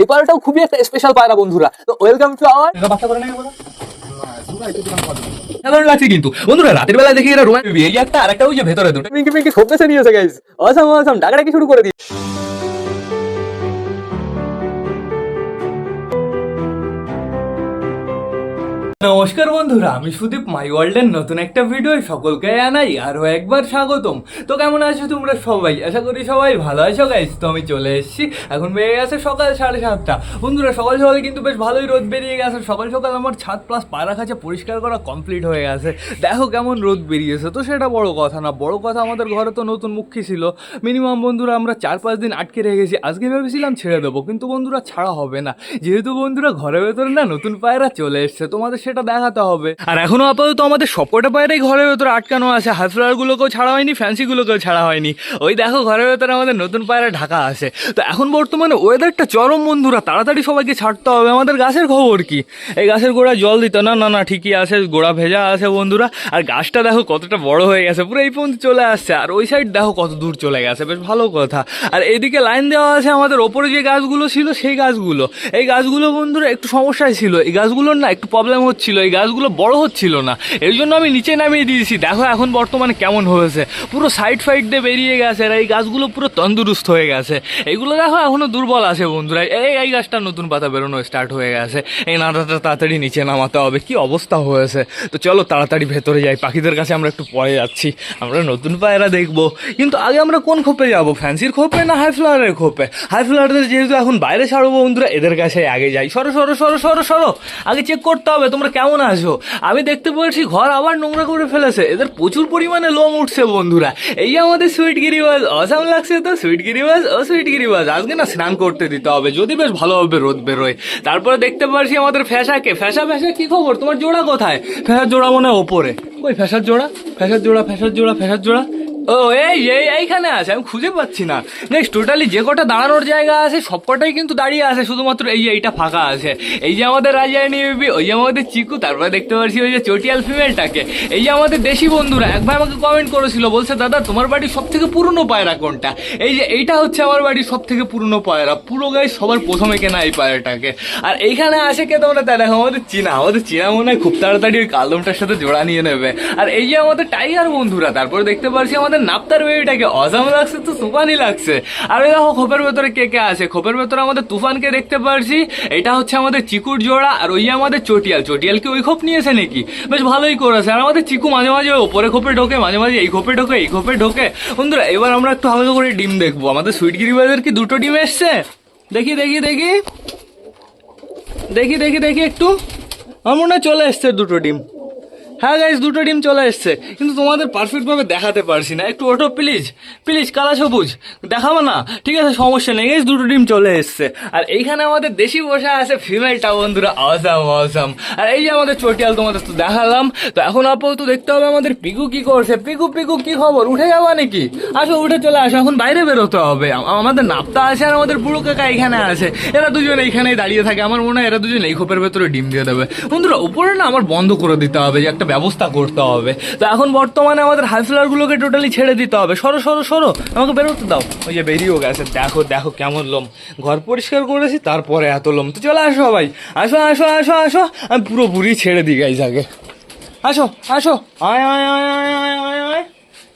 এই পায়রাটাও খুবই একটা স্পেশাল পায়রা বন্ধুরা। তো ওয়েলকাম টু আওয়ার বাচ্চা করে নেই সাধারণ লাগছে কিন্তু। বন্ধুরা রাতের বেলা দেখি এরা রোমান এই একটা আর একটা ওই যে ভেতরে দুটো। পিঙ্কি পিঙ্কি খুব বেছে নিয়েছে গাইজ অসাম অসাম ডাকাডাকি শুরু করে দিই নমস্কার বন্ধুরা, আমি সুদীপ মাই ওয়ার্ল্ডের নতুন একটা ভিডিও সকলকে জানাই আরও একবার স্বাগতম। তো কেমন আছো তোমরা সবাই? আশা করি সবাই ভালো আছো গাইজ তো আমি চলে এসেছি। এখন বেড়ে গেছে সকাল সাড়ে সাতটা। বন্ধুরা, সকাল সকালে কিন্তু বেশ ভালোই রোদ বেরিয়ে গেছে। সকাল সকাল আমার ছাদ প্লাস পায়রা খাঁচা পরিষ্কার করা কমপ্লিট হয়ে গেছে। দেখো কেমন রোদ বেরিয়েছে। তো সেটা বড় কথা না। বড় কথা, আমাদের ঘরে তো নতুন মুখী ছিল। মিনিমাম বন্ধুরা, আমরা চার পাঁচ দিন আটকে রেখেছি আজকে ভেবেছিলাম ছেড়ে দেবো, কিন্তু বন্ধুরা ছাড়া হবে না। যেহেতু বন্ধুরা ঘরের ভেতরে না নতুন পায়রা চলে এসছে। তোমাদের সেটা দেখাতে হবে। আর এখনও আপাতত আমাদের সবকটা পায়রাই ঘরের ভেতরে আটকানো আছে। হাফ গুলোকেও ছাড়া হয়নি ফ্যান্সি ফ্যান্সিগুলোকেও ছাড়া হয়নি। ওই দেখো, ঘরের ভেতরে আমাদের নতুন পায়রা ঢাকা আছে। তো এখন বর্তমানে ওয়েদারটা চরম বন্ধুরা, তাড়াতাড়ি সবাইকে ছাড়তে হবে। আমাদের গাছের খবর কি? এই গাছের গোড়া জল দিত না না না, ঠিকই আছে, গোড়া ভেজা আছে বন্ধুরা। আর গাছটা দেখো কতটা বড় হয়ে গেছে, পুরো এই পর্যন্ত চলে আসছে। আর ওই সাইড দেখো কত দূর চলে গেছে, বেশ ভালো কথা। আর এইদিকে লাইন দেওয়া আছে আমাদের ওপরে যে গাছগুলো ছিল, সেই গাছগুলো। এই গাছগুলো বন্ধুরা একটু সমস্যায় ছিল। এই গাছগুলোর না একটু প্রবলেম হচ্ছিল, এই গাছগুলো বড় হচ্ছিল না। এর জন্য আমি নিচে নামিয়ে দিয়েছি। দেখো এখন বর্তমানে কেমন হয়েছে। পুরো সাইড ফাইড দিয়ে বেরিয়ে গেছে আর এই গাছগুলো পুরো তন্দুরুস্ত হয়ে গেছে। এইগুলো দেখো এখনও দুর্বল আছে বন্ধুরা। এই এই গাছটা নতুন পাতা বেরোনো স্টার্ট হয়ে গেছে। এই নাটাটা তাড়াতাড়ি নিচে নামাতে হবে। কি অবস্থা হয়েছে? তো চলো তাড়াতাড়ি ভেতরে যাই। পাখিদের কাছে আমরা একটু পরে যাচ্ছি। আমরা নতুন পায়রা দেখব। কিন্তু আগে আমরা কোন খোপে যাব? ফ্যান্সির খোপে না হাই ফ্লাওয়ারের খোপে? হাই ফ্লাওয়ারদের যেহেতু এখন বাইরে ছাড়বো বন্ধুরা, এদের কাছে আগে যাই। সরো সরো সরো সরো সরো। আগে চেক করতে হবে। তোমরা কেমন আছো? আমি দেখতে পাচ্ছি ঘর আবার নোংরা করে ফেলেছে। এদের প্রচুর পরিমাণে লোম উঠছে বন্ধুরা। এই আমাদের সুইট গিরিবাজ অসাম লাগছে তো? সুইট গিরিবাজ, ও সুইট গিরিবাজ। আজকে না স্নান করতে দিতে হবে, যদি বেশ ভালোভাবে রোদ বেরোয়। তারপরে দেখতে পাচ্ছি আমাদের ফ্যাসাকে ফ্যাসা ফ্যাসা কি খবর? তোমার জোড়া কোথায়? ফ্যাসা জোড়া মনে ওপরে। কই ফ্যাসার জোড়া? ফ্যাসার জোড়া ফ্যাসার জোড়া ফ্যাসার জোড়া? ও, এই এই, এইখানে আছে, আমি খুঁজে পাচ্ছি না। নেক্সট টোটালি যে কটা দাঁড়ানোর জায়গা আছে, সব কটাই কিন্তু দাঁড়িয়ে আছে, শুধুমাত্র এই যে এইটা ফাঁকা আছে। এই যে আমাদের রাজায়নি বেবি, ওই যে আমাদের চিকু, তারপরে দেখতে পাচ্ছি ওই যে চটিয়াল ফিমেলটাকে এই যে আমাদের দেশি বন্ধুরা একবার আমাকে কমেন্ট করেছিল, বলছে, দাদা, তোমার বাড়ির সব থেকে পুরনো পায়রা কোনটা? এই যে এইটা হচ্ছে আমার বাড়ির সব থেকে পুরনো পায়রা, পুরো গায়ে সবার প্রথমে কেনা এই পায়রাটাকে। আর এইখানে আসে কে তোমরা তাই দেখো, আমাদের চীনা আমাদের চীনা মনে হয় খুব তাড়াতাড়ি ওই কালদমটার সাথে জোড়া নিয়ে নেবে। আর এই যে আমাদের টাইগার বন্ধুরা, তারপরে দেখতে পারছি আমাদের নাপ্তার বেবিটাকে অজাম লাগছে তো তুফানই লাগছে। আর ওই দেখো খোপের ভেতরে কে কে আছে? খোপের ভেতরে আমাদের তুফানকে দেখতে পারছি, এটা হচ্ছে আমাদের চিকুর জোড়া, আর ওই আমাদের চটিয়াল। চটিয়াল কি ওই খোপ নিয়েছে নাকি? বেশ ভালোই করেছে। আর আমাদের চিকু মাঝে মাঝে ওপরে খোপে ঢোকে, মাঝে মাঝে এই খোপে ঢোকে, এই খোপে ঢোকে। বন্ধুরা, এবার আমরা একটু হালকা করে ডিম দেখব। আমাদের সুইট গিরিবাজের কি দুটো ডিম এসছে? দেখি দেখি দেখি। দেখি দেখি দেখি একটু। আমার মনে চলে এসছে দুটো ডিম। হ্যাঁ গাইজ দুটো ডিম চলে এসছে। কিন্তু তোমাদের পারফেক্টভাবে দেখাতে পারছি না। একটু ওঠো প্লিজ প্লিজ কালা সবুজ, দেখাবো না? ঠিক আছে, সমস্যা নেই গাইজ দুটো ডিম চলে এসছে। আর এইখানে আমাদের দেশি বসে আছে ফিমেলটা বন্ধুরা অসাম অসাম আর এই যে আমাদের চটিয়াল, তোমাদের তো দেখালাম। তো এখন আপাতত দেখতে হবে আমাদের পিকু কি করছে। পিকু পিকু, কি খবর? উঠে যাওয়া নাকি? আসো, উঠে চলে আসো, এখন বাইরে বেরোতে হবে। আমাদের নাপ্তা আছে আর আমাদের বুড়ো কাকা এখানে আছে। এরা দুজন এইখানেই দাঁড়িয়ে থাকে। আমার মনে হয় এরা দুজন এই খোপের ভেতরে ডিম দিয়ে দেবে। বন্ধুরা, উপরে না আমার বন্ধ করে দিতে হবে যে একটা ব্যবস্থা করতে হবে। তো এখন বর্তমানে আমাদের হাই গুলোকে টোটালি ছেড়ে দিতে হবে। সরো সরো সরো, আমাকে বেরোতে দাও। ওই যে বেরিয়েও গেছে। দেখো দেখো কেমন লোম। ঘর পরিষ্কার করেছি, তারপরে এত লোম। তো চলে আসো সবাই। আসো আসো আসো আসো। আমি পুরোপুরি ছেড়ে দিই গাই আগে। আসো আসো। আয় আয় আয় আয় আয় আয় আয়।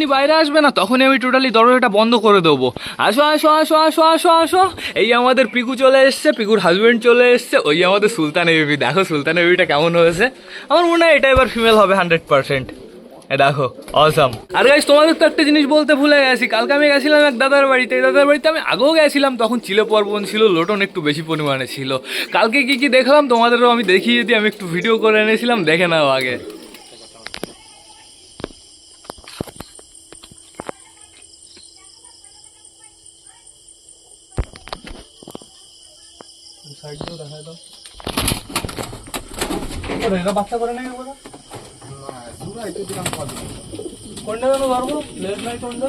যখনই বাইরে আসবে না, তখনই আমি টোটালি দরজাটা বন্ধ করে দেবো। আসো আসো আসো আসো আসো আসো। এই আমাদের পিকু চলে এসছে, পিকুর হাজব্যান্ড চলে এসছে, ওই আমাদের সুলতানের বেবি দেখো সুলতানের বেবিটা কেমন হয়েছে। আমার মনে হয় এটা এবার ফিমেল হবে হান্ড্রেড পার্সেন্ট দেখো অসম আর গাইস তোমাদের তো একটা জিনিস বলতে ভুলে গেছি। কালকে আমি গেছিলাম এক দাদার বাড়িতে। এই দাদার বাড়িতে আমি আগেও গেছিলাম, তখন ছিল পর্বন ছিল লোটন, একটু বেশি পরিমাণে ছিল। কালকে কি কি দেখলাম, তোমাদেরও আমি দেখিয়ে দিই, আমি একটু ভিডিও করে এনেছিলাম, দেখে নাও আগে। সাইড দাও দাও। ওরে এটা বাচ্চা করে নাকি বলো? না সুরা এটা দিলাম ধরবো লেট নাই কোনটা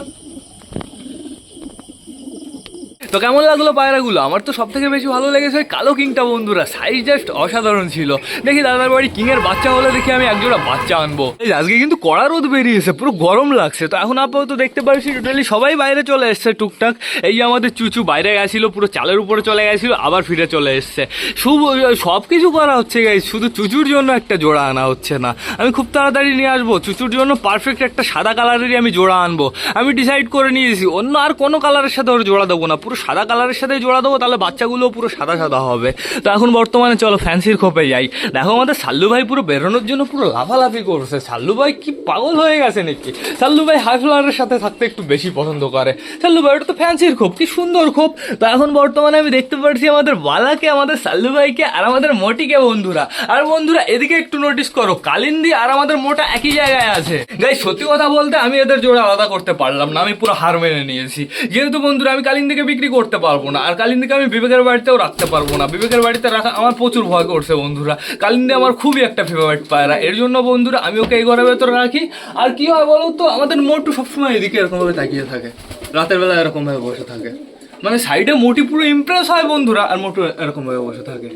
তো কেমন লাগল পায়রাগুলো? আমার তো সব থেকে বেশি ভালো লেগেছে ওই কালো কিংটা বন্ধুরা। সাইজ জাস্ট অসাধারণ ছিল। দেখি দাদার বাড়ি কিং এর বাচ্চা হলে দেখি আমি একজোড়া বাচ্চা আনব। আজকে কিন্তু কড়া রোদ বেরিয়েছে, পুরো গরম লাগছে। তো এখন আপাতত দেখতে পাচ্ছি টোটালি সবাই বাইরে চলে এসছে টুকটাক। এই যে আমাদের চুচু বাইরে গেছিল, পুরো চালের উপরে চলে গেছিল, আবার ফিরে চলে এসছে। শুভ সব কিছু করা হচ্ছে গাইজ শুধু চুচুর জন্য একটা জোড়া আনা হচ্ছে না। আমি খুব তাড়াতাড়ি নিয়ে আসব। চুচুর জন্য পারফেক্ট একটা সাদা কালারেরই আমি জোড়া আনব। আমি ডিসাইড করে নিয়েছি, অন্য আর কোনো কালারের সাথে ওর জোড়া দেবো না। পুরো সাদা কালারের সাথে জোড়া দেবো, তাহলে বাচ্চাগুলো পুরো সাদা সাদা হবে। তো এখন বর্তমানে চলো ফ্যান্সির খোপে যাই। দেখো আমাদের সাল্লু ভাই পুরো বেরোনোর জন্য পুরো লাফালাফি করছে। সাল্লু ভাই কি পাগল হয়ে গেছে নাকি? সাল্লু ভাই হাই ফ্লাওয়ারের সাথে থাকতে একটু বেশি পছন্দ করে। সাল্লু ভাই, ওটা তো ফ্যান্সির খোপ, কি সুন্দর খোপ। তো এখন বর্তমানে আমি দেখতে পাচ্ছি আমাদের বালাকে, আমাদের সাল্লু ভাইকে, আর আমাদের মটিকে বন্ধুরা। আর বন্ধুরা, এদিকে একটু নোটিস করো, কালিন্দি আর আমাদের মোটা একই জায়গায় আছে। গাই সত্যি কথা বলতে আমি এদের জোড়া আলাদা করতে পারলাম না, আমি পুরো হার মেনে নিয়েছি। যেহেতু বন্ধুরা, আমি কালিন্দিকে বিক্রি করতে পারব না। আর কালিন্দিকে আমি বিবেকের বাড়িতেও রাখতে পারব না। বিবেকের বাড়িতে রাখা আমার প্রচুর ভয় করছে বন্ধুরা। কালিন্দি আমার খুবই একটা ফেভারিট পায়রা। এর জন্য বন্ধুরা, আমি ওকে এই ঘরের ভেতরে রাখি। আর কি হয় বলো তো আমাদের মোটু সবসময় এদিকে এরকমভাবে তাকিয়ে থাকে। রাতের বেলা এরকমভাবে বসে থাকে। মানে সাইডে মোটি পুরো ইমপ্রেস হয় বন্ধুরা আর মোটু এরকম ভাবে বসে থাকে।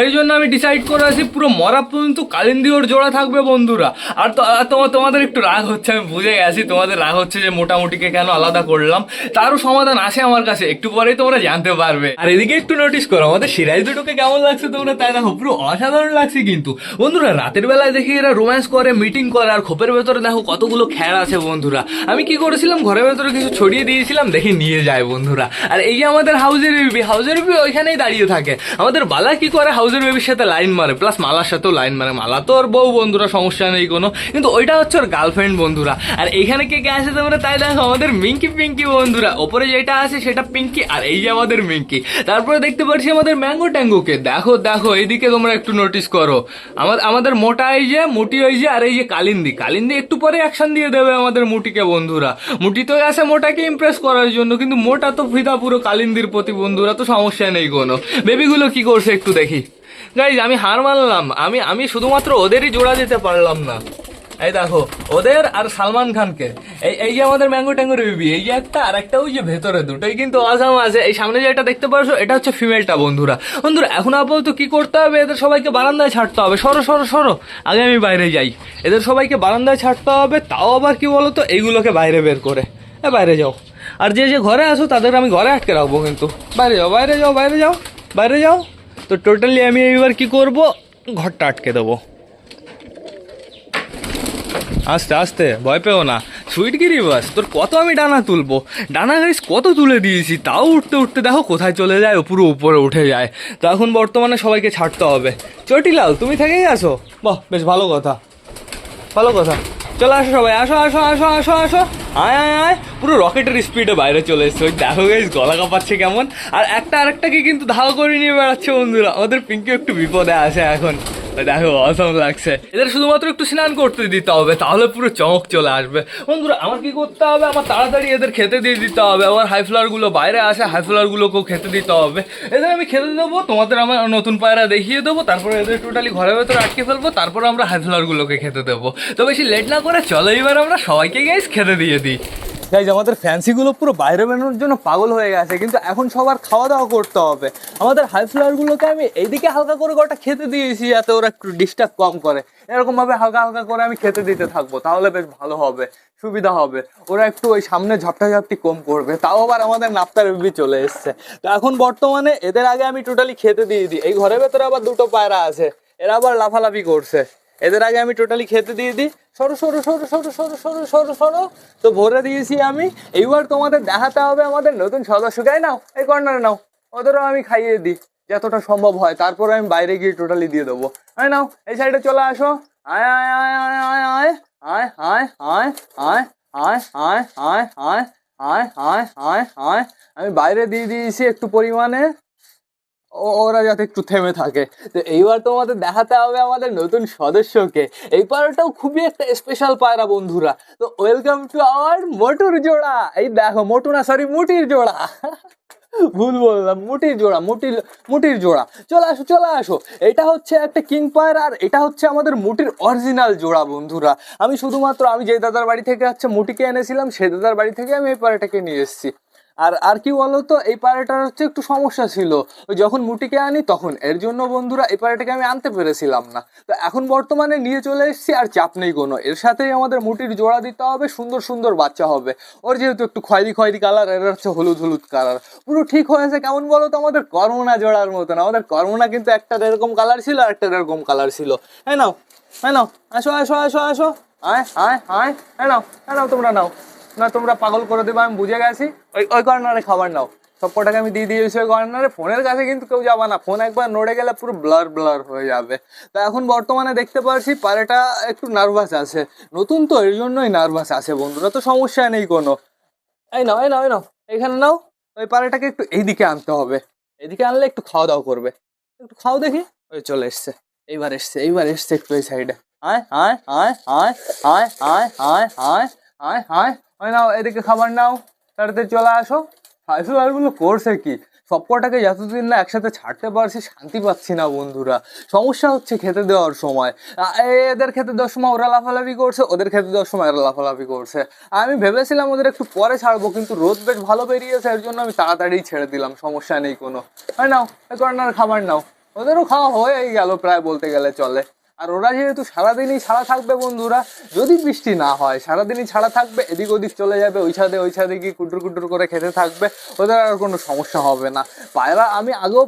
এর জন্য আমি ডিসাইড করে আছি পুরো মরা পর্যন্ত কালিন্দি ওর জোড়া থাকবে বন্ধুরা। আর তোমার তোমাদের একটু রাগ হচ্ছে, আমি বুঝে গেছি, তোমাদের রাগ হচ্ছে যে মোটামুটিকে কেন আলাদা করলাম। তারও সমাধান আছে আমার কাছে, একটু পরেই তোমরা জানতে পারবে। আর এদিকে একটু নোটিস করো, আমাদের সিরাজ দুটোকে কেমন লাগছে তোমরা তাই দেখো, পুরো অসাধারণ লাগছে কিন্তু। বন্ধুরা, রাতের বেলায় দেখি এরা রোম্যান্স করে মিটিং করে, আর খোপের ভেতরে দেখো কতগুলো খ্যার আছে বন্ধুরা। আমি কি করেছিলাম, ঘরের ভেতরে কিছু ছড়িয়ে দিয়েছিলাম, দেখি নিয়ে যায় বন্ধুরা। আর এই যে আমাদের হাউজের বেবি হাউজের বেবি ওইখানেই দাঁড়িয়ে থাকে। আমাদের বালা কি করে হাউজের বেবির সাথে লাইন মারে? প্লাস মালার সাথেও লাইন মারে। মালা তো ওর বউ বন্ধুরা, সমস্যা নেই কোনো। কিন্তু ওইটা হচ্ছে ওর গার্লফ্রেন্ড বন্ধুরা। আর এইখানে কে কে আসে তোমরা? তাই দেখো, আমাদের মিঙ্কি পিঙ্কি বন্ধুরা। ওপরে যেটা আছে সেটা পিঙ্কি, আর এই যে আমাদের মিঙ্কি। তারপরে দেখতে পাচ্ছি আমাদের ম্যাঙ্গো ট্যাঙ্গোকে। দেখো দেখো, এইদিকে তোমরা একটু নোটিস করো। আমার আমাদের মোটা এই যে, মুটি ওই যে, আর এই যে কালিন্দি। কালিন্দি একটু পরে অ্যাকশন দিয়ে দেবে আমাদের মুটিকে বন্ধুরা। মুটি তো আছে মোটাকে ইমপ্রেস করার জন্য, কিন্তু মোটা তো ফিদা কালিন্দির প্রতি বন্ধুরা, তো সমস্যা নেই কোনো। বেবিগুলো কি করছে একটু দেখি। গাইজ আমি হার মানলাম। আমি আমি শুধুমাত্র ওদেরই জোড়া দিতে পারলাম না। এই দেখো, ওদের আর সালমান খানকে। এই এই যে আমাদের ম্যাঙ্গো ট্যাঙ্গো বেবি, এই যে একটা আর একটা ওই যে ভেতরে দুটোই কিন্তু আসাম আছে। এই সামনে যে এটা দেখতে পারছ, এটা হচ্ছে ফিমেলটা বন্ধুরা। বন্ধুরা, এখন আপাতত কি করতে হবে? এদের সবাইকে বারান্দায় ছাড়তে হবে। সরো সরো সরো। আগে আমি বাইরে যাই। এদের সবাইকে বারান্দায় ছাড়তে হবে, তাও আবার কি বলো তো এইগুলোকে বাইরে বের করে। বাইরে যাও। আর যে যে ঘরে আসো তাদের আমি ঘরে আটকে রাখব কিন্তু। বাইরে যাও বাইরে যাও বাইরে যাও বাইরে যাও। তো টোটালি আমি এইবার কি করব? ঘরটা আটকে দেবো। আস্তে আস্তে, ভয় পেও না। সুইটগিরি বাস, তোর কত আমি ডানা তুলবো? ডানা গাইস কত তুলে দিয়েছি, তাও উঠতে উঠতে দেখো কোথায় চলে যায় পুরো উপরে উঠে যায়। তো এখন বর্তমানে সবাইকে ছাড়তে হবে। চটিলাল, তুমি থেকেই আসো বাহ, বেশ ভালো কথা। ভালো কথা। চলে আসো সবাই, আসো আসো আসো আসো আসো। আয় আয় আয়। পুরো রকেটের স্পিডে বাইরে চলে এসছে। ওই দেখো গাইস গলা কাঁপাচ্ছে কেমন। আর একটা, আরেকটাকে কিন্তু ধাওয়া করে নিয়ে বেড়াচ্ছে বন্ধুরা। আমাদের পিঙ্কি একটু বিপদে আছে এখন। দেখো, অসম লাগছে। এদের শুধুমাত্র একটু স্নান করতে দিতে হবে, তাহলে পুরো চমক চলে আসবে। বন্ধুরা, আমার কি করতে হবে? আমার তাড়াতাড়ি এদের খেতে দিয়ে দিতে হবে। আবার হাই গুলো বাইরে আসে হাই গুলোকেও খেতে দিতে হবে। এদের আমি খেতে দেবো, তোমাদের আমার নতুন পায়রা দেখিয়ে দেবো, তারপরে এদের টোটালি ঘরের ভেতরে আটকে ফেলব, তারপর আমরা হাই গুলোকে খেতে দেবো। তো বেশি লেট না করে চলো, এবার আমরা সবাইকে গাইস খেতে দিয়ে দিই। গাইজ আমাদের ফ্যান্সিগুলো পুরো বাইরে বেরোনোর জন্য পাগল হয়ে গেছে, কিন্তু এখন সবার খাওয়া দাওয়া করতে হবে। আমাদের হাই ফ্লাওয়ারগুলোকে আমি এইদিকে হালকা করে গোটা খেতে দিয়েছি যাতে ওরা একটু ডিস্টার্ব কম করে। এরকম ভাবে হালকা হালকা করে আমি খেতে দিতে থাকব, তাহলে বেশ ভালো হবে, সুবিধা হবে। ওরা একটু ওই সামনে ঝাপটাঝাপটি কম করবে, তাও আবার আমাদের নাপ্তার বেবি চলে এসছে। তো এখন বর্তমানে এদের আগে আমি টোটালি খেতে দিয়ে দিই, এই ঘরের ভেতরে আবার দুটো পায়রা আছে, এরা আবার লাফালাফি করছে। এদের আগে আমি টোটালি খেতে দিয়ে দিই সরো সরো সরো সরো সরো সরো সরো সরো তো ভরে দিয়েছি আমি এইবার তোমাদের দেখাতে হবে আমাদের নতুন সদস্যকে নাও এই কর্নারে নাও ওদেরও আমি খাইয়ে দিই যতটা সম্ভব হয় তারপরে আমি বাইরে গিয়ে টোটালি দিয়ে দেবো আয় নাও এই সাইডে চলে আসো আয় আয় আয় আয় আয় আয় আয় আয় আয় আয় আয় আয় আয় আয় আয় আয় আয় আয় আমি বাইরে দিয়ে দিয়েছি একটু পরিমাণে ওরা যাতে একটু থেমে থাকে। তো এইবার তোমাদের দেখাতে হবে আমাদের নতুন সদস্যকে। এই পায়রাটাও খুবই একটা স্পেশাল পায়রা বন্ধুরা। তো ওয়েলকাম টু আওয়ার মোটুর জোড়া। এই দেখো, মোটু না সরি মুটির জোড়া। ভুল বললাম, মুটির জোড়া, মুটির মুটির জোড়া। চলে আসো চলে আসো। এটা হচ্ছে একটা কিং পায়ার আর এটা হচ্ছে আমাদের মুটির অরিজিনাল জোড়া বন্ধুরা। আমি শুধুমাত্র, আমি যে দাদার বাড়ি থেকে হচ্ছে মুটিকে এনেছিলাম সেই দাদার বাড়ি থেকে আমি এই পায়রাটাকে নিয়ে এসেছি। আর আর কি বলতো, এই পায়রাটার হচ্ছে একটু সমস্যা ছিল। যখন মুটিকে আনি, তখন এর জন্য বন্ধুরা এই পায়রাটাকে আমি আনতে পেরেছিলাম না। তো এখন বর্তমানে নিয়ে চলে এসেছি, আর চাপ নেই কোনো। এর সাথেই আমাদের মুটির জোড়া দিতে হবে, সুন্দর সুন্দর বাচ্চা হবে। ওর যেহেতু একটু খয়েরি খয়েরি কালার, এর হচ্ছে হলুদ হলুদ কালার। পুরো ঠিক হয়েছে, কেমন বলো তো আমাদের করমোনা জোড়ার মতন। আমাদের করমোনা কিন্তু একটা এরকম কালার ছিল, আর একটা এরকম কালার ছিল। হ্যাঁ নাও হ্যাঁ নাও, আসো আসো আসো আসো। আয় আয় আয় হ্যাঁ নাও হ্যাঁ নাও, তোমরা নাও। না, তোমরা পাগল করে দেবে, আমি বুঝে গেছি। ওই ওই কর্নারে খাবার নাও। সব কটাকে আমি দিয়ে দিয়েছি ওই কর্নারে ফোনের কাছে কিন্তু কেউ যাবে না। ফোন একবার নড়ে গেলে পুরো ব্লার ব্লার হয়ে যাবে। তা এখন বর্তমানে দেখতে পাচ্ছি পারেটা একটু নার্ভাস আছে। নতুন তো এর জন্যই নার্ভাস আছে বন্ধুরা। তো সমস্যা নেই কোনো। এই নাও এই নাও এই নাও। এখানে নাও। ওই পারেটাকে একটু এইদিকে আনতে হবে। এদিকে আনলে একটু খাওয়া দাওয়া করবে। একটু খাও দেখি। ওই চলে এসছে। এইবার এসছে এইবার এসছে একটু এই সাইডে আয় আয় আয় আয় আয় আয় আয় আয় আয় আয়। ওই নাও, এদিকে খাবার নাও, তাড়াতাড়ি চলে আসো। ফাইফু গুলো করছে কি? সব কটাকে যতদিন না একসাথে ছাড়তে পারছি, শান্তি পাচ্ছি না বন্ধুরা। সমস্যা হচ্ছে খেতে দেওয়ার সময়। এ- এদের খেতে দেওয়ার সময় ওরা লাফালাফি করছে, ওদের খেতে দেওয়ার সময় এরা লাফালাফি করছে। আমি ভেবেছিলাম ওদের একটু পরে ছাড়বো, কিন্তু রোদ বেশ ভালো বেরিয়েছে, এর জন্য আমি তাড়াতাড়ি ছেড়ে দিলাম, সমস্যা নেই কোনো। হয় নাও এই কর্নার খাবার নাও। ওদেরও খাওয়া হয়েই গেল প্রায় বলতে গেলে চলে। আর ওরা যেহেতু সারাদিনই ছাড়া থাকবে বন্ধুরা, যদি বৃষ্টি না হয়, সারাদিনই ছাড়া থাকবে, এদিক ওদিক চলে যাবে, ওই ছাদে ওই ছাদে গিয়ে কুটুর কুটুর করে খেতে থাকবে, ওদের আর কোনো সমস্যা হবে না। পায়রা আমি আগেও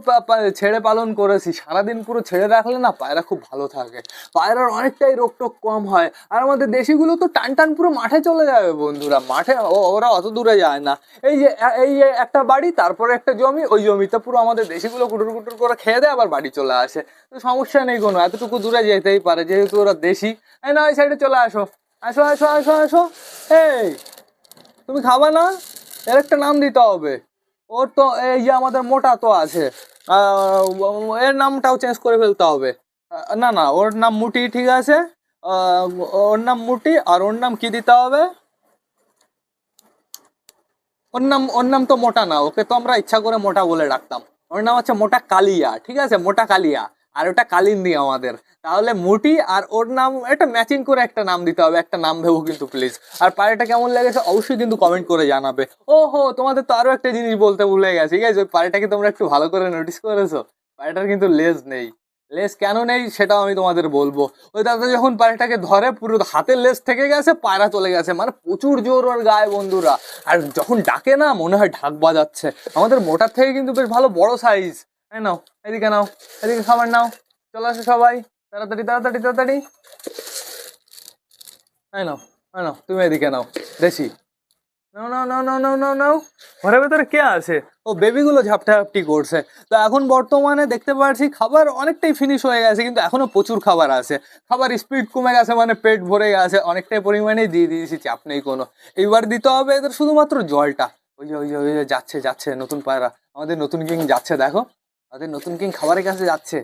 ছেড়ে পালন করেছি, সারাদিন পুরো ছেড়ে রাখলে না পায়রা খুব ভালো থাকে। পায়রার অনেকটাই রোগ টোক কম হয়, আর আমাদের দেশিগুলো তো টান টান পুরো মাঠে চলে যাবে বন্ধুরা, মাঠে ওরা অত দূরে যায় না। এই যে এই যে একটা বাড়ি, তারপরে একটা জমি, ওই জমিতে পুরো আমাদের দেশিগুলো কুটুর কুটুর করে খেয়ে দেয়, আবার বাড়ি চলে আসে। তো সমস্যা নেই কোনো, এতটুকু দূরে যেতেই পারে, যেহেতু ওরা দেশি। না ওই সাইডে চলে আসো। আসো আসো আসো আসো। এই, তুমি খাবা না? এর একটা নাম দিতে হবে। ওর তো, এই যে আমাদের মোটা তো আছে। এর নামটাও চেঞ্জ করে ফেলতে হবে। না না, ওর নাম মুটি, ঠিক আছে? ওর নাম মুটি, আর ওর নাম কি দিতে হবে? ওর নাম ওর নাম তো মোটা না, ওকে তো আমরা ইচ্ছা করে মোটা বলে ডাকতাম। ওর নাম হচ্ছে মোটা কালিয়া, ঠিক আছে? মোটা কালিয়া। আর ওটা কালিন্দি আমাদের। তাহলে মুটি আর ওর নাম, একটা ম্যাচিং করে একটা নাম দিতে হবে, একটা নাম ভেবো কিন্তু প্লিজ আর পাড়েটা কেমন লেগেছে অবশ্যই কিন্তু কমেন্ট করে জানাবে। ও হো তোমাদের তো আরও একটা জিনিস বলতে ভুলে গেছি। ঠিক আছে ওই পাড়েটাকে তোমরা একটু ভালো করে নোটিস করেছ? পাড়েটার কিন্তু লেজ নেই। লেস কেন নেই সেটাও আমি তোমাদের বলব। ওই দাদা যখন পায়রাটাকে ধরে, পুরো হাতের লেস থেকে গেছে, পায়রা চলে গেছে। মানে প্রচুর জোর ওর গায়ে বন্ধুরা। আর যখন ডাকে না, মনে হয় ঢাক বাজাচ্ছে। আমাদের মোটার থেকে কিন্তু বেশ ভালো, বড় সাইজ নাও, এদিকে নাও, এদিকে খাবার নাও। চলে আসো সবাই, তাড়াতাড়ি তাড়াতাড়ি তাড়াতাড়ি। এই নাও এই নাও, তুমি এদিকে নাও, দেশি। নাও নাও নাও নাও নাও নাও নাও। ঘরের ভেতরে কে আছে? ও, বেবিগুলো ঝাপটাঝাপটি করছে। তো এখন বর্তমানে দেখতে পাচ্ছি খাবার অনেকটাই ফিনিশ হয়ে গেছে, কিন্তু এখনও প্রচুর খাবার আছে। খাবার স্পিড কমে গেছে মানে পেট ভরে গেছে। অনেকটাই পরিমাণেই দিয়ে দিয়েছি, চাপ নেই কোনো। এইবার দিতে হবে এদের শুধুমাত্র জলটা। ওই যে ওই যে ওই যে, যাচ্ছে যাচ্ছে নতুন পায়রা। আমাদের নতুন কিং যাচ্ছে, দেখো। আমাদের নতুন কিং খাবারের কাছে যাচ্ছে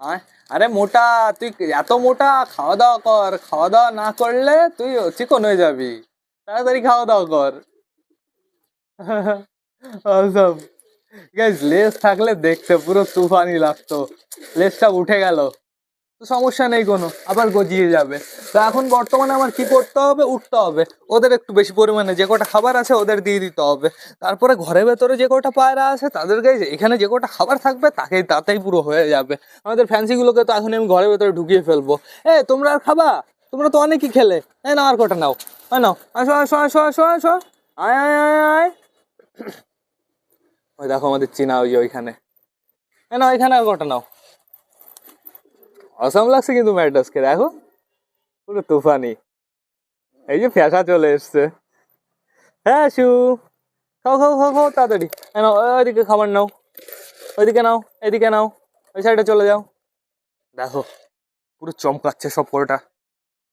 হ্যাঁ আরে মোটা তুই এত মোটা খাওয়া দাওয়া কর খাওয়া দাওয়া না করলে তুই চিকন হয়ে যাবি তাড়াতাড়ি খাওয়া দাওয়া কর লেজ থাকলে দেখতে পুরো তুফানি লাগতো লেজটা উঠে গেল তো সমস্যা নেই কোনো, আবার গজিয়ে যাবে। তো এখন বর্তমানে আমার কি করতে হবে? উঠতে হবে। ওদের একটু বেশি পরিমাণে যে কটা খাবার আছে ওদের দিয়ে দিতে হবে। তারপরে ঘরের ভেতরে যে কটা পায়রা আছে তাদেরকে এখানে যে কটা খাবার থাকবে, তাকেই, তাতেই পুরো হয়ে যাবে। আমাদের ফ্যান্সিগুলোকে তো এখন আমি ঘরের ভেতরে ঢুকিয়ে ফেলব। এ, তোমরা আর খাবা? তোমরা তো অনেকই খেলে। এ না আর কটা নাও। হ্যাঁ নাও। আসো আসো আসো আসো আসো। আয় আয় আয় আয়। ওই দেখো আমাদের চীনা ওই ওইখানে। হ্যাঁ না ওইখানে আর কটা নাও। অসম লাগছে কিন্তু ম্যাডাসকে, দেখো। পুরো তুফানি। এই যে ফ্যাসা চলে এসছে। হ্যাঁ শু। খাও খাও খাও খাও, তাড়াতাড়ি। নাও ওইদিকে খাবার নাও। ওইদিকে নাও, এদিকে নাও। ওই সাইডে চলে যাও। দেখো, পুরো চমকাচ্ছে সব কটা।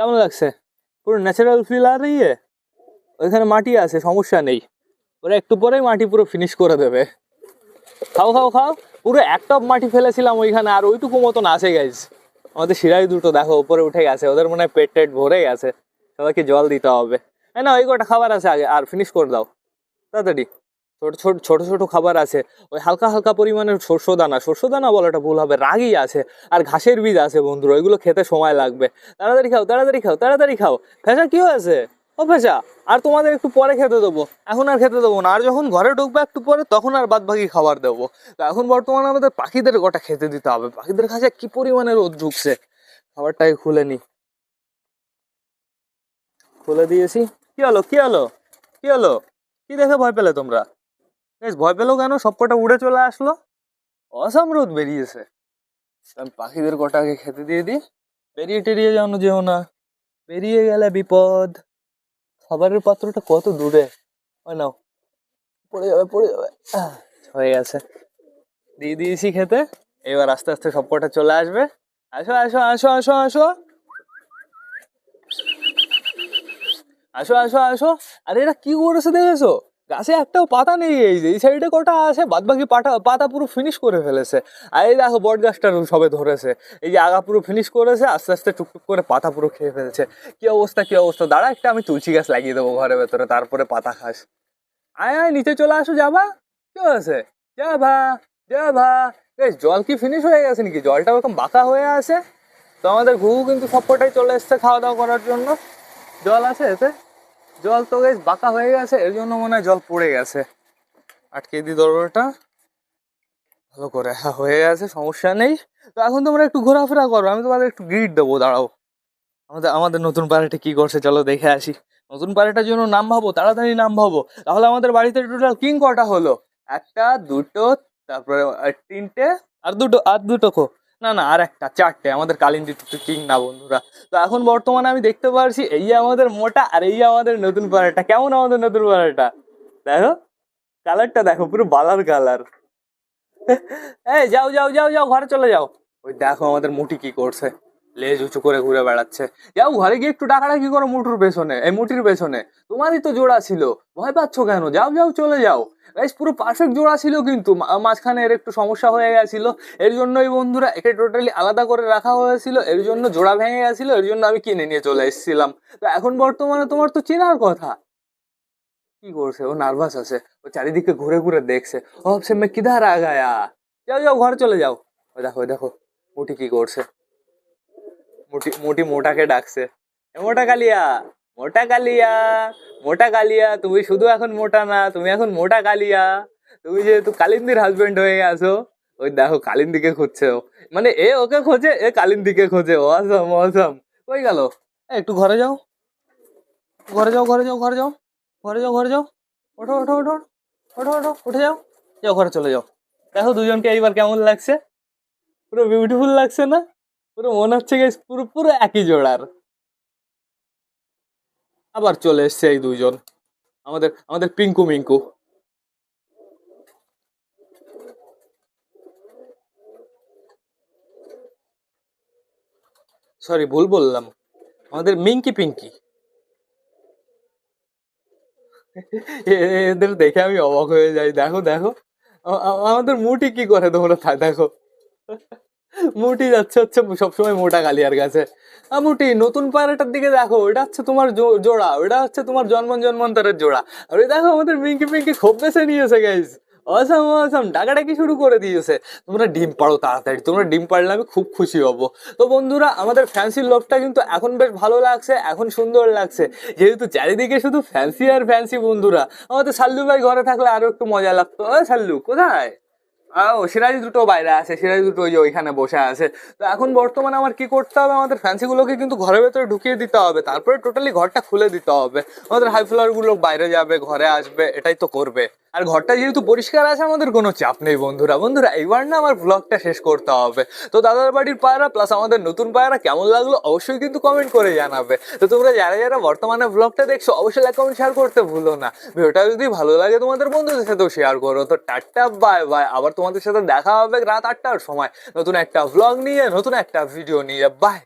কেমন লাগছে? পুরো ন্যাচারাল ফিল আর ইয়ে? ওইখানে মাটি আছে, সমস্যা নেই। ওরা একটু পরেই মাটি পুরো ফিনিশ করে দেবে। খাও খাও খাও। পুরো এক টপ মাটি ফেলেছিলাম ওইখানে, আর ওইটুকু মতন আছে গাইজ আমাদের শিরাই দুটো, দেখো, উপরে উঠে গেছে। ওদের মনে হয় পেট টেট ভরে গেছে। সবাইকে জল দিতে হবে। হ্যাঁ না ওই কটা খাবার আছে আগে, আর ফিনিশ করে দাও। তাড়াতাড়ি। ছোট ছোট ছোট ছোট খাবার আছে। ওই হালকা হালকা পরিমাণের শস্য দানা শস্য দানা বলাটা ভুল হবে, রাগি আছে। আর ঘাসের বীজ আছে বন্ধুরা, ওইগুলো খেতে সময় লাগবে। তাড়াতাড়ি খাও তাড়াতাড়ি খাও তাড়াতাড়ি খাও। ফেসা কি হয়েছে? ও ফেসা আর তোমাদের একটু পরে খেতে দেবো। এখন আর খেতে দেবো না, আর যখন ঘরে ঢুকবে একটু পরে, তখন আর বাদ বাকি খাবার দেবো। তো এখন বর্তমানে আমাদের পাখিদের গোটা খেতে দিতে হবে। পাখিদের কাছে কি পরিমাণে রোদ ঢুকছে? খাবারটাকে খুলে নি। খুলে দিয়েছি। কি হলো কি হলো? কি হলো? কি দেখে ভয় পেলে তোমরা? বেশ, ভয় পেল কেন? সবকটা উড়ে চলে আসলো। অসাম রোদ বেরিয়েছে। আমি পাখিদের কটাকে খেতে দিয়ে দিই। বেরিয়ে টেরিয়ে যাও না, যেও না। বেরিয়ে গেলে বিপদ। খাবারের পাত্রটা কত দূরে? হয় নাও। পড়ে যাবে পড়ে যাবে। হয়ে গেছে। দিয়ে দিয়েছি খেতে। এবার আস্তে আস্তে সবকটা চলে আসবে। আসো আসো আসো আসো আসো। আসো আসো আসো। আরে, এরা কি করেছে দেখেছ? গাছে একটাও পাতা নেই, এই যে, এই সাইডে কটা আছে বাদ বাকি পাতা পাতা পুরো ফিনিশ করে ফেলেছে। আর এই দেখো, বট গাছটা সবে ধরেছে। এই যে আগা পুরো ফিনিশ করেছে, আস্তে আস্তে টুকটুক করে পাতা পুরো খেয়ে ফেলছে। কি অবস্থা কি অবস্থা? দাঁড়া, একটা আমি তুলসী গাছ লাগিয়ে দেবো ঘরের ভেতরে, তারপরে পাতা খাস। আয় আয়, নিচে চলে আসো যাবা কি হয়েছে? যাবা যাবা বেশ জল কি ফিনিশ হয়ে গেছে নাকি? জলটা ওরকম বাঁকা হয়ে আছে। তো আমাদের ঘুঘু কিন্তু সবকটাই চলে এসছে খাওয়া দাওয়া করার জন্য। জল আছে এতে? জল তো বেশ বাঁকা হয়ে গেছে, এর জন্য মনে হয় জল পড়ে গেছে। আটকে দিই দরবারটা। ভালো করে হ্যাঁ হয়ে গেছে, সমস্যা নেই। তো এখন তোমরা একটু ঘোরাফেরা করো, আমি তোমাদের একটু গ্রিড দেবো, দাঁড়াও। আমাদের আমাদের নতুন পাড়াটা কি করছে, চলো দেখে আসি। নতুন পাড়াটার জন্য নাম ভাবো, তাড়াতাড়ি নাম ভাবো। তাহলে আমাদের বাড়িতে টোটাল কিং কটা হলো? একটা, দুটো, তারপরে তিনটে, আর দুটো আর দুটো খো না না, আর একটা, চারটে, আমাদের কালিন্দি তো কিং না বন্ধুরা। তো এখন বর্তমানে আমি দেখতে পারছি এই আমাদের মোটা আর এই আমাদের নতুন পাড়াটা। কেমন আমাদের নতুন পাড়াটা? দেখো কালারটা দেখো, পুরো বালার কালার এই, যাও যাও যাও যাও, ঘরে চলে যাও। ওই দেখো আমাদের মুটি কি করছে। লেজ উঁচু করে ঘুরে বেড়াচ্ছে। যাও ঘরে গিয়ে একটু ডাকাডাকি করো মুটুর পেছনে, এই মুটির পেছনে? তোমারই তো জোড়া ছিল। ভয় পাচ্ছ কেন? যাও যাও, চলে যাও। গাইস পুরো পারফেক্ট জোড়া ছিল কিন্তু মাঝখানে এর একটু সমস্যা হয়ে গেছিল। এর জন্যই বন্ধুরা একে টোটালি আলাদা করে রাখা হয়েছিল। এর জন্য জোড়া ভেঙে গেছিল। এর জন্য আমি কিনে নিয়ে চলে এসেছিলাম। তো এখন বর্তমানে তোমার তো চেনার কথা। কি করছে? ও নার্ভাস আছে। ও চারিদিকে ঘুরে ঘুরে দেখছে। ও সে মে কিধার আ গায়া? যাও যাও, ঘরে চলে যাও। দেখো দেখো মুটি কি করছে। মুটি মুটি মোটাকে ডাকছে। মোটা কালিয়া মোটা কালিয়া মোটা কালিয়া, তুমি শুধু এখন মোটা না, তুমি এখন মোটা কালিয়া। তুমি যেহেতু কালিন্দির হাজবেন্ড হয়ে গেছো ওই দেখো কালিন্দিকে খুঁজছে ও। মানে এ ওকে খোঁজে, এ কালিন্দিকে খোঁজে। অসম অসম কই গেল? একটু ঘরে যাও। ঘরে যাও ঘরে যাও ঘরে যাও। ঘরে যাও ঘরে যাও। ওঠো ওঠো ওঠো ওঠো ওঠো, উঠে যাও। যাও, ঘরে চলে যাও। দেখো দুজনকে এইবার কেমন লাগছে? পুরো বিউটিফুল লাগছে না? পুরো মনে হচ্ছে guys পুরো পুরো একই জোড়ার। আবার চলে এসছে এই দুজন আমাদের আমাদের পিঙ্কু মিঙ্কু। সরি ভুল বললাম। আমাদের মিঙ্কি পিঙ্কি। এদের দেখে আমি অবাক হয়ে যাই। দেখো দেখো। আমাদের মুটি কি করে তোমরা তা দেখো। মুটি যাচ্ছে হচ্ছে সবসময় মোটা কালিয়ার কাছে। মুটি, নতুন পায়রাটার দিকে দেখো ওটা হচ্ছে তোমার জোড়া ওটা হচ্ছে তোমার জন্ম জন্মান্তরের জোড়া। আর দেখো আমাদের মিঙ্কি পিঙ্কি খুব বেছে নিয়েছে গাইজ অসাম অসাম ডাকাডাকি শুরু করে দিয়েছে। তোমরা ডিম পাড়ো তাড়াতাড়ি, তোমরা ডিম পাড়লে আমি খুব খুশি হব। তো বন্ধুরা, আমাদের ফ্যান্সি লোভটা কিন্তু এখন বেশ ভালো লাগছে, এখন সুন্দর লাগছে। যেহেতু চারিদিকে শুধু ফ্যান্সি আর ফ্যান্সি বন্ধুরা, আমাদের সাল্লু ভাই ঘরে থাকলে আরও একটু মজা লাগতো। সাল্লু কোথায়? ও, সিরাজ দুটো বাইরে আছে, সিরাজ দুটো ওই যে ওইখানে বসে আছে। তো এখন বর্তমানে আমার কি করতে হবে? আমাদের ফ্যান্সিগুলোকে কিন্তু ঘরের ভেতরে ঢুকিয়ে দিতে হবে। তারপরে টোটালি ঘরটা খুলে দিতে হবে। আমাদের হাই ফ্লাওয়ারগুলো বাইরে যাবে, ঘরে আসবে, এটাই তো করবে। আর ঘরটা যেহেতু পরিষ্কার আছে, আমাদের কোনো চাপ নেই বন্ধুরা। বন্ধুরা, এইবার না আমার ব্লগটা শেষ করতে হবে। তো দাদার বাড়ির পায়রা প্লাস আমাদের নতুন পায়রা কেমন লাগল অবশ্যই কিন্তু কমেন্ট করে জানাবে। তো তোমরা যারা যারা বর্তমানে ব্লগটা দেখছ, অবশ্যই লাইক কমেন্ট শেয়ার করতে ভুলো না। ভিডিওটা যদি ভালো লাগে তোমাদের বন্ধুদের সাথেও শেয়ার করো। তো টাটা বাই বাই আবার তোমাদের সাথে দেখা হবে রাত আটটার সময়। নতুন একটা ব্লগ নিয়ে, নতুন একটা ভিডিও নিয়ে। বাই